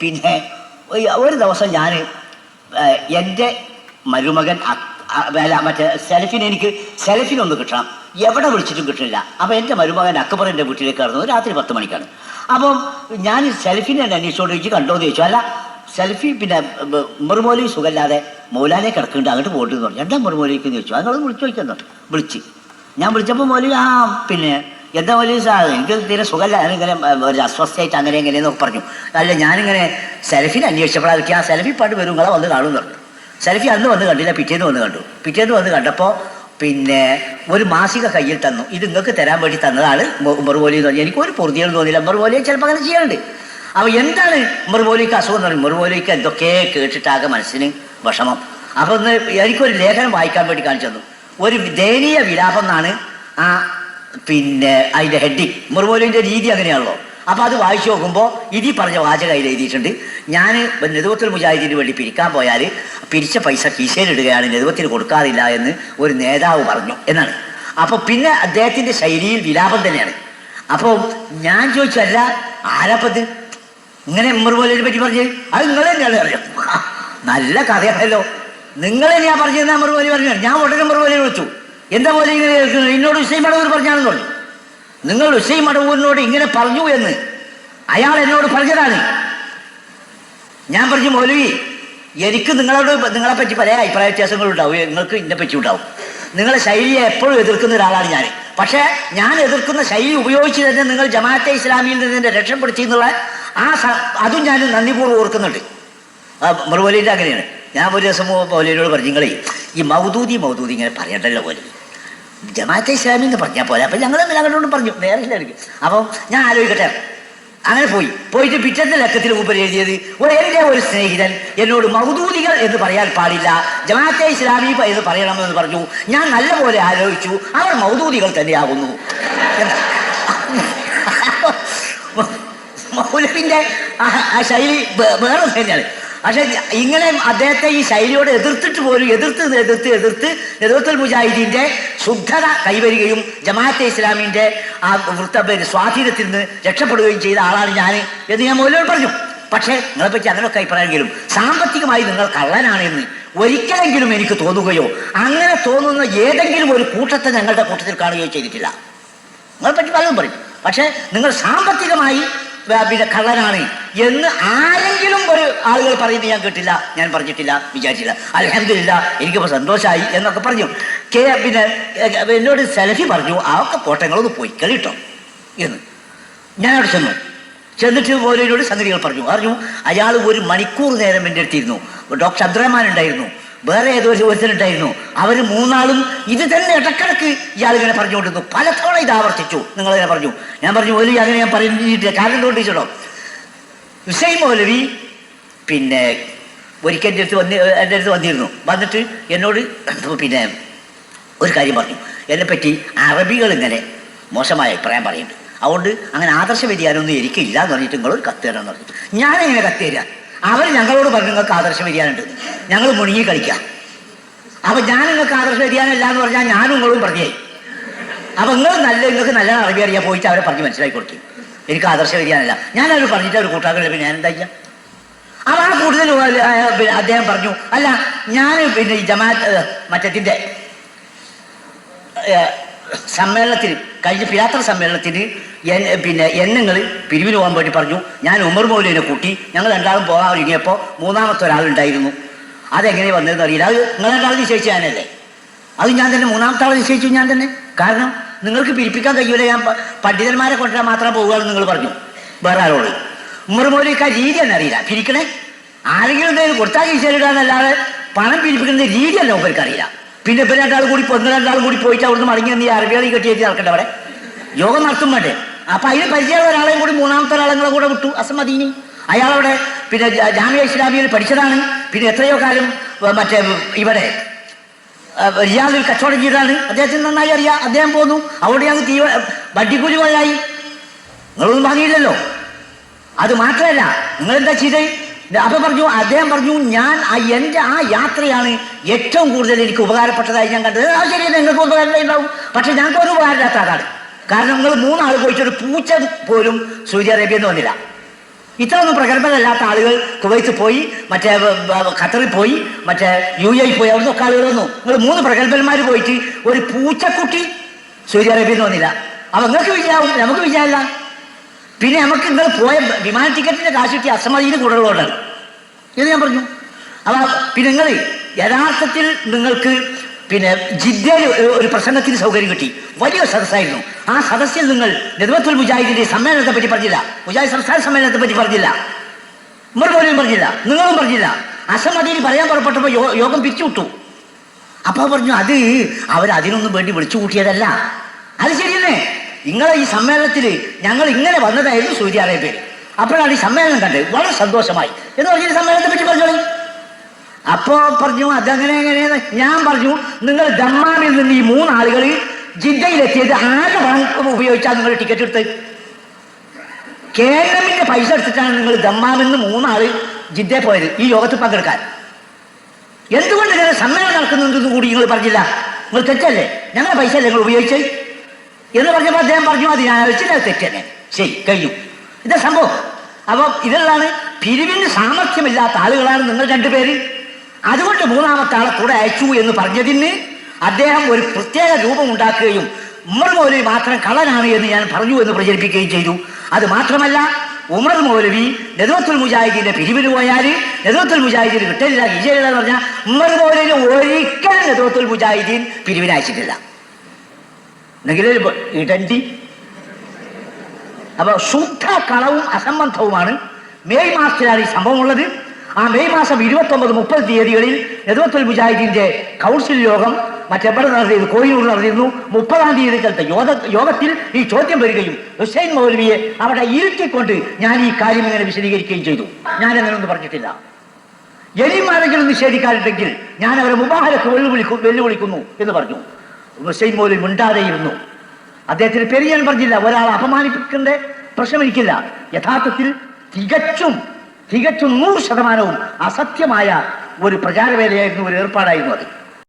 പിന്നെ ഒരു- ദിവസം ഞാൻ എന്റെ മരുമകൻ അല്ല മറ്റേ സെലഫിന് എനിക്ക് സെലഫിനൊന്ന് കിട്ടണം. എവിടെ വിളിച്ചിട്ടും കിട്ടില്ല അപ്പോൾ എന്റെ മരുമകൻ അക്ബർ അക്ബറിന്റെ വീട്ടിലേക്ക് കടന്നു. രാത്രി പത്ത് മണിക്കാണ്. അപ്പം ഞാൻ സെൽഫിനെ അന്വേഷിച്ചോണ്ട് ചോദിച്ചു കണ്ടോ എന്ന് ചോദിച്ചു. അല്ല സെൽഫി പിന്നെ മുറുമോലി സുഖമില്ലാതെ മൗലാനെ കിടക്കുന്നുണ്ട്. അങ്ങോട്ട് പോകണ്ടെന്ന് പറഞ്ഞു. എന്താ മുറുമോലിക്ക് ചോദിച്ചു. അത് വിളിച്ചു ചോദിക്കുന്നു വിളിച്ച്. ഞാൻ വിളിച്ചപ്പോൾ മോലി ആ പിന്നെ എന്താ വലിയ സാധനം? എനിക്ക് തീരെ സുഖമല്ല. ഞാനിങ്ങനെ ഒരു അസ്വസ്ഥയായിട്ട് അങ്ങനെ എങ്ങനെയെന്നൊക്കെ പറഞ്ഞു. അല്ല ഞാനിങ്ങനെ സെൽഫിനെ അന്വേഷിച്ചപ്പോഴായിരിക്കും ആ സെൽഫി പാട്ട് വരും നിങ്ങളെ വന്ന് കാണുന്നു പറഞ്ഞു. സെൽഫി അന്ന് വന്ന് കണ്ടില്ല പിറ്റേന്ന് വന്ന് കണ്ടു. പിറ്റേന്ന് വന്ന് കണ്ടപ്പോൾ പിന്നെ ഒരു മാസിക കയ്യിൽ തന്നു. ഇത് നിങ്ങൾക്ക് തരാൻ വേണ്ടി തന്നതാണ് മെറുപോലി എന്ന് പറഞ്ഞാൽ എനിക്ക് ഒരു പൊറുതികളും തോന്നിയില്ല. മെറുപോലിയെ ചിലപ്പോൾ അങ്ങനെ ചെയ്യാറുണ്ട്. അപ്പോൾ എന്താണ് മെറുപോലിക്ക് അസുഖം എന്ന് പറയും മെറുപോലിക്ക് എന്തൊക്കെ കേട്ടിട്ടാകെ മനസ്സിന് വിഷമം. അപ്പോൾ ഒന്ന് എനിക്കൊരു ലേഖനം വായിക്കാൻ വേണ്ടി കാണിച്ചു തന്നു. ഒരു ദയനീയ വിലാപം എന്നാണ് ആ പിന്നെ അതിന്റെ ഹെഡിങ് മെറുപോലിന്റെ രീതി അങ്ങനെയാണല്ലോ. അപ്പോൾ അത് വായിച്ചു നോക്കുമ്പോൾ ഇതി പറഞ്ഞ വാചകം അതിൽ എഴുതിയിട്ടുണ്ട്. ഞാൻ നെതുവത്തിൽ മുജാഹിദിന് വേണ്ടി പിരിക്കാൻ പോയാൽ പിരിച്ച പൈസ കീശയിലിടുകയാണ് നെതുവത്തിന് കൊടുക്കാറില്ല എന്ന് ഒരു നേതാവ് പറഞ്ഞു എന്നാണ്. അപ്പോൾ പിന്നെ അദ്ദേഹത്തിന്റെ ശൈലിയിൽ വിലാപം തന്നെയാണ്. അപ്പോൾ ഞാൻ ചോദിച്ചല്ല ആരാപ്പത് ഇങ്ങനെ മെറുപോലിനെ പറ്റി പറഞ്ഞു? അത് നിങ്ങൾ തന്നെയാണ് അറിയാം നല്ല കഥയാണല്ലോ. നിങ്ങൾ തന്നെയാ പറഞ്ഞതെന്നാ മെറുപോലി പറഞ്ഞു ഞാൻ ഉടനെ മെറുപോലിനെ വിളിച്ചു. എന്താ പോലെ ഇങ്ങനെ കേൾക്കുന്നത്? എന്നോട് വിഷയം മടവൂർ പറഞ്ഞാണെന്ന്? പറഞ്ഞു നിങ്ങൾ വിഷയം മടവൂരിനോട് ഇങ്ങനെ പറഞ്ഞു എന്ന് അയാൾ എന്നോട് പറഞ്ഞതാണ്. ഞാൻ പറഞ്ഞു മൗലവി എനിക്ക് നിങ്ങളോട് നിങ്ങളെ പറ്റി പല അഭിപ്രായ വ്യത്യാസങ്ങളുണ്ടാവും നിങ്ങൾക്ക് ഇതിനെ പറ്റി ഉണ്ടാവും. നിങ്ങളെ ശൈലിയെ എപ്പോഴും എതിർക്കുന്ന ഒരാളാണ് ഞാൻ. പക്ഷേ ഞാൻ എതിർക്കുന്ന ശൈലി ഉപയോഗിച്ച് തന്നെ നിങ്ങൾ ജമാഅത്തെ ഇസ്ലാമിയിൽ നിന്ന് എന്നെ രക്ഷപ്പെടുത്തി എന്നുള്ള ആ അതും ഞാൻ നന്ദിപൂർവം ഓർക്കുന്നുണ്ട്. മറുപലിന്റെ അങ്ങനെയാണ്. ഞാൻ ഒരു ദിവസം മൗലീനോട് പറഞ്ഞു നിങ്ങളെ ഈ മൗദൂതി മൗദൂതി ഇങ്ങനെ പറയണ്ടല്ലോ പോലെ ജമാഅത്തെ ഇസ്ലാമി എന്ന് പറഞ്ഞാൽ പോലെ അപ്പം ഞങ്ങൾ തമ്മിൽ അങ്ങോട്ടും പറഞ്ഞു. വേറെ ഇല്ല എനിക്ക്. അപ്പം ഞാൻ ആലോചിക്കട്ടെ. അങ്ങനെ പോയി. പോയിട്ട് പിറ്റത്തെ ലക്കത്തിൽ മുമ്പ് എഴുതിയത് ഒരു ഒരു സ്നേഹിതൻ എന്നോട് മൗദൂദികൾ എന്ന് പറയാൻ പാടില്ല. ജമാഅത്തെ ഇസ്ലാമി എന്ന് പറയണമെന്ന് പറഞ്ഞു. ഞാൻ നല്ലപോലെ ആലോചിച്ചു. അവർ മൗദൂദികൾ തന്നെയാകുന്നു. മൗലവിന്റെ ആ ശൈലി വേറെ തന്നെയാണ് പക്ഷെ ഇങ്ങനെ അദ്ദേഹത്തെ ഈ ശൈലിയോട് എതിർത്തിട്ട് പോലും എതിർത്ത് എതിർത്ത് എതിർത്ത് എതിർത്തൽ മുജാഹിദീന്റെ ശുദ്ധത കൈവരികയും ജമാഅത്തെ ഇസ്ലാമിന്റെ ആ വൃത്ത സ്വാധീനത്തിൽ നിന്ന് രക്ഷപ്പെടുകയും ചെയ്ത ആളാണ് ഞാൻ എന്ന് ഞാൻ മുതലോട് പറഞ്ഞു. പക്ഷേ നിങ്ങളെപ്പറ്റി അങ്ങനെയൊക്കെ അഭിപ്രായമെങ്കിലും സാമ്പത്തികമായി നിങ്ങൾ കള്ളനാണെന്ന് ഒരിക്കലെങ്കിലും എനിക്ക് തോന്നുകയോ അങ്ങനെ തോന്നുന്ന ഏതെങ്കിലും ഒരു കൂട്ടത്തെ ഞങ്ങളുടെ കൂട്ടത്തിൽ കാണുകയോ ചെയ്തിട്ടില്ല. നിങ്ങളെപ്പറ്റി പലതും പറയും. പക്ഷേ നിങ്ങൾ സാമ്പത്തികമായി കള്ളനാണ് എന്ന് ആരെങ്കിലും ഒരു ആളുകൾ പറയുന്നത് ഞാൻ കേട്ടില്ല ഞാൻ പറഞ്ഞിട്ടില്ല വിചാരിച്ചില്ല. അലഹമില്ല എനിക്കിപ്പോൾ സന്തോഷമായി എന്നൊക്കെ പറഞ്ഞു. കെ പിന്നെ എന്നോട് സെലഫി പറഞ്ഞു ആ ഒക്കെ കോട്ടങ്ങളൊന്ന് പോയി കളിട്ടോ എന്ന്. ഞാൻ അവിടെ ചെന്നു. ചെന്നിട്ട് പോലീനോട് സംഗതികൾ പറഞ്ഞു. പറഞ്ഞു അയാൾ ഒരു മണിക്കൂർ നേരം എന്റെ അടുത്തിരുന്നു ഡോക്ടർ അബ്ദുറഹ്മാൻ ഉണ്ടായിരുന്നു. വേറെ ഏതോ ഒരു ഒരുത്തനുണ്ടായിരുന്നു. അവർ മൂന്നാളും ഇത് തന്നെ ഇടക്കിടക്ക് ഇയാൾ ഇങ്ങനെ പറഞ്ഞുകൊണ്ടിരുന്നു. പലതവണ ഇത് ആവർത്തിച്ചു. നിങ്ങളിങ്ങനെ പറഞ്ഞു. ഞാൻ പറഞ്ഞു മൗലവി അങ്ങനെ ഞാൻ പറഞ്ഞിട്ടില്ല കാരണം ചോദിച്ചോ ഹുസൈൻ മൗലവി പിന്നെ ഒരിക്കൽ എന്റെ അടുത്ത് വന്ന് എന്റെ അടുത്ത് വന്നിരുന്നു. വന്നിട്ട് എന്നോട് പിന്നെ ഒരു കാര്യം പറഞ്ഞു. എന്നെപ്പറ്റി അറബികൾ ഇങ്ങനെ മോശമായ അഭിപ്രായം പറയുന്നുണ്ട്. അതുകൊണ്ട് അങ്ങനെ ആദർശ വ്യതിയാനമൊന്നും എനിക്കില്ല എന്ന് പറഞ്ഞിട്ട് നിങ്ങളൊരു കത്ത് തരാമെന്ന് പറഞ്ഞു. ഞാനെങ്ങനെ കത്ത് തരാം? അവർ ഞങ്ങളോട് പറഞ്ഞു നിങ്ങൾക്ക് ആദർശം വരികയാനുണ്ട് ഞങ്ങൾ മുണുങ്ങി കളിക്കാം. അപ്പൊ ഞാൻ നിങ്ങൾക്ക് ആദർശം വരികയാനല്ല എന്ന് പറഞ്ഞാൽ ഞാനും നിങ്ങളും പറഞ്ഞേ അപ്പൊ നിങ്ങൾ നല്ല നിങ്ങൾക്ക് നല്ല അറബി അറിയാൻ പോയിട്ട് അവരെ പറഞ്ഞ് മനസ്സിലാക്കി കൊടുത്തു എനിക്ക് ആദർശ ഞാൻ ഞാനവർ പറഞ്ഞിട്ട് അവർ കൂട്ടാക്കളില്ല ഞാൻ എന്താ ചെയ്യാം? അപ്പൊ ആ കൂടുതൽ അദ്ദേഹം പറഞ്ഞു അല്ല ഞാൻ പിന്നെ ജമാഅത്ത് മറ്റത്തിന്റെ സമ്മേളനത്തിന് കഴിഞ്ഞ പിലാത്ര സമ്മേളനത്തിന് പിന്നെ എണ്ണങ്ങൾ പിരിവിന് പോകാൻ വേണ്ടി പറഞ്ഞു. ഞാൻ ഉമർ മൗലിനെ കൂട്ടി ഞങ്ങൾ രണ്ടാളും പോകാൻ ഒരുങ്ങിയപ്പോൾ മൂന്നാമത്തെ ഒരാളുണ്ടായിരുന്നു അതെങ്ങനെ വന്നതെന്ന് അറിയില്ല. അത് നിങ്ങൾ രണ്ടാൾ നിശ്ചയിച്ച ഞാനല്ലേ? അത് ഞാൻ തന്നെ മൂന്നാമത്തെ ആൾ നിശ്ചയിച്ചു ഞാൻ തന്നെ. കാരണം നിങ്ങൾക്ക് പിരിപ്പിക്കാൻ കഴിയൂല. ഞാൻ പണ്ഡിതന്മാരെ കൊണ്ടുവരാൻ മാത്രം എന്ന് നിങ്ങൾ പറഞ്ഞു. വേറെ ആളോട്. ഉമർ മൗലിക്ക് ആ രീതി തന്നെ അറിയില്ല. പിരിക്കണേ? ആരെങ്കിലും എന്തെങ്കിലും കൊടുത്താൽ കീശയിലിടാന്നല്ലാതെ പണം പിരിപ്പിക്കുന്ന രീതി തന്നെ അവർക്ക് അറിയില്ല പിന്നെ ഇപ്പം രണ്ടാൾ കൂടി ഒന്ന് രണ്ടാൾ കൂടി പോയിട്ട് അവിടുന്ന് മടങ്ങി വന്ന് ഈ അറബികളി കെട്ടിയേറ്റ് നടക്കണ്ട അവിടെ? യോഗം നടത്തും വേണ്ടേ? അപ്പൊ അതിന് പരിചയമുള്ള ഒരാളെയും കൂടി മൂന്നാമത്തെ ഒരാളെങ്ങളെ കൂടെ വിട്ടു അസമദീനി അയാളവിടെ പിന്നെ ജാമ്യ ഇസ്ലാമിയിൽ പഠിച്ചതാണ്. പിന്നെ എത്രയോ കാലം മറ്റേ ഇവിടെ റിയാദിൽ കച്ചവടം ചെയ്താണ് അദ്ദേഹത്തിന് നന്നായി അറിയാം. അദ്ദേഹം പോന്നു. അവിടെ ഞങ്ങൾ തീവ വട്ടിക്കൂലി പോയായി. നിങ്ങളൊന്നും വാങ്ങിയില്ലല്ലോ അത് മാത്രമല്ല നിങ്ങളെന്താ ചെയ്തേ? അപ്പൊ പറഞ്ഞു അദ്ദേഹം പറഞ്ഞു ഞാൻ എന്റെ ആ യാത്രയാണ് ഏറ്റവും കൂടുതൽ എനിക്ക് ഉപകാരപ്പെട്ടതായി ഞാൻ കണ്ടത്. ആ ശരി നിങ്ങൾക്ക് ഉപകാരം ഉണ്ടാവും. പക്ഷെ ഞങ്ങൾക്ക് ഒരു ഉപകാരമില്ലാത്ത ആളാണ്. കാരണം നിങ്ങൾ മൂന്നാൾ പോയിട്ട് ഒരു പൂച്ച പോലും സൗദി അറേബ്യയിൽ നിന്ന് വന്നില്ല. ഇത്രയൊന്നും പ്രഗത്ഭരല്ലാത്ത ആളുകൾ കുവൈത്ത് പോയി മറ്റേ ഖത്തറിൽ പോയി മറ്റേ യു എ പോയി അവിടെ നിന്നൊക്കെ ആളുകൾ വന്നു. നിങ്ങൾ മൂന്ന് പ്രഗത്ഭന്മാർ പോയിട്ട് ഒരു പൂച്ചക്കുട്ടി സൗദി അറേബ്യയിൽ നിന്ന് വന്നില്ല. അപ്പൊ നിങ്ങൾക്ക് വിജയാവും നമുക്ക് വിജയമല്ല പിന്നെ നമുക്ക് നിങ്ങൾ പോയ വിമാന ടിക്കറ്റിന്റെ കാശ് കിട്ടിയ അസമതിയിൽ കൂടുതലുള്ളത് ഇത് ഞാൻ പറഞ്ഞു. അപ്പൊ പിന്നെ നിങ്ങൾ യഥാർത്ഥത്തിൽ നിങ്ങൾക്ക് പിന്നെ ജിദ്ദയിൽ ഒരു- പ്രസംഗത്തിന് സൗകര്യം കിട്ടി. വലിയ സദസ്സായിരുന്നു. ആ സദസ്സിൽ നിങ്ങൾ നെതുവത്തുൽ മുജാഹിദിന്റെ സമ്മേളനത്തെ പറ്റി പറഞ്ഞില്ല. മുജാഹിദ് സംസ്ഥാന സമ്മേളനത്തെ പറ്റി പറഞ്ഞില്ല. ഉമ്മർ പോലും പറഞ്ഞില്ല. നിങ്ങളും പറഞ്ഞില്ല. അസമതിയിൽ പറയാൻ പുറപ്പെട്ടപ്പോൾ യോഗം പിരിച്ചുവിട്ടു അപ്പോൾ പറഞ്ഞു അത് അവർ അതിനൊന്നും വേണ്ടി വിളിച്ചു കൂട്ടിയതല്ല. അത് ശരിയല്ലേ? നിങ്ങളെ ഈ സമ്മേളനത്തിൽ ഞങ്ങൾ ഇങ്ങനെ വന്നതായിരുന്നു സൗദി അറേബ്യയിൽ അപ്പോഴാണ് ഈ സമ്മേളനം കണ്ടത്. വളരെ സന്തോഷമായി. എന്ന് പറഞ്ഞ സമ്മേളനത്തെ പറ്റി പറഞ്ഞോളി. അപ്പോ പറഞ്ഞു അതങ്ങനെ എങ്ങനെയാണ് ഞാൻ പറഞ്ഞു നിങ്ങൾ ദമ്മാമിൽ നിന്ന് ഈ മൂന്നാളുകൾ ജിദ്ദയിലെത്തിയത് ആരുടെ പണം ഉപയോഗിച്ചാൽ നിങ്ങൾ ടിക്കറ്റ് എടുത്ത്? കേരളമിന്റെ പൈസ എടുത്തിട്ടാണ് നിങ്ങൾ ദമ്മാമിൽ നിന്ന് മൂന്നാൾ ജിദ്ദയിൽ പോയത് ഈ യോഗത്തിൽ പങ്കെടുക്കാൻ. എന്തുകൊണ്ട് ഇങ്ങനെ സമ്മേളനം നടക്കുന്നുണ്ടെന്ന് കൂടി നിങ്ങൾ പറഞ്ഞില്ല? നിങ്ങൾ തെറ്റല്ലേ? ഞങ്ങളുടെ പൈസ അല്ലേ നിങ്ങൾ ഉപയോഗിച്ചത് എന്ന് പറഞ്ഞപ്പോൾ അദ്ദേഹം പറഞ്ഞു അത് ഞാൻ ആലോചിച്ചില്ല അത് തെറ്റ്. തന്നെ ശരി കഴിഞ്ഞു. ഇതാ സംഭവം. അപ്പോൾ ഇതിലാണ് പിരിവിന് സാമർഥ്യമില്ലാത്ത ആളുകളാണ് നിങ്ങൾ രണ്ടുപേര്. അതുകൊണ്ട് മൂന്നാമത്തെ ആളെ കൂടെ അയച്ചു എന്ന് പറഞ്ഞതിന് അദ്ദേഹം ഒരു പ്രത്യേക രൂപം ഉണ്ടാക്കുകയും ഉമർ മൗലവി മാത്രം കള്ളനാണ് എന്ന് ഞാൻ പറഞ്ഞു എന്ന് പ്രചരിപ്പിക്കുകയും ചെയ്തു. അത് മാത്രമല്ല ഉമർ മൗലവി നെതുവത്തുൽ മുജാഹിദിന്റെ പിരിവിന് പോയാൽ നെതുവത്തുൽ മുജാഹിദിന് കിട്ടലില്ല വിജയില്ല എന്ന് പറഞ്ഞാൽ ഉമർ മൗലവി ഒരിക്കലും നെതുവത്തുൽ മുജാഹിദീൻ പിരിവിന് അയച്ചിട്ടില്ല. എന്നെങ്കിൽ ഇടണ്ടി അപ്പൊ ശുദ്ധ കളവും അസംബന്ധവുമാണ് മെയ് മാസത്തിലാണ് ഈ സംഭവം ഉള്ളത് ആ മെയ് മാസം ഇരുപത്തി ഒമ്പത് മുപ്പത് തീയതികളിൽ നെതുവത്തുൽ മുജാഹിദിന്റെ കൗൺസിൽ യോഗം മറ്റെവിടെ നടത്തിയത്? കോഴിയൂർ നടന്നിരുന്നു. മുപ്പതാം തീയതി കാലത്തെ യോഗ യോഗത്തിൽ ഈ ചോദ്യം വരികയും ഹുസൈൻ മൗലവിയെ അവിടെ ഇരുത്തിക്കൊണ്ട് ഞാൻ ഈ കാര്യം ഇങ്ങനെ വിശദീകരിക്കുകയും ചെയ്തു. ഞാൻ അങ്ങനെയൊന്നും പറഞ്ഞിട്ടില്ല. എനിയും ആരെങ്കിലും നിഷേധിക്കാറുണ്ടെങ്കിൽ ഞാൻ അവരെ മുബാഹരക്ക് വെല്ലുവിളിക്കും വെല്ലുവിളിക്കുന്നു എന്ന് പറഞ്ഞു. ഹുസൈൻ മൗലവി മിണ്ടാതെയിരുന്നു. അദ്ദേഹത്തിന് പേര് പറഞ്ഞില്ല. ഒരാളെ അപമാനിപ്പിക്കേണ്ട പ്രശ്നമെനിക്കില്ല യഥാർത്ഥത്തിൽ തികച്ചും തികച്ചും നൂറ് ശതമാനവും അസത്യമായ ഒരു പ്രചാരവേലയായിരുന്നു ഒരു ഏർപ്പാടായിരുന്നു അത്.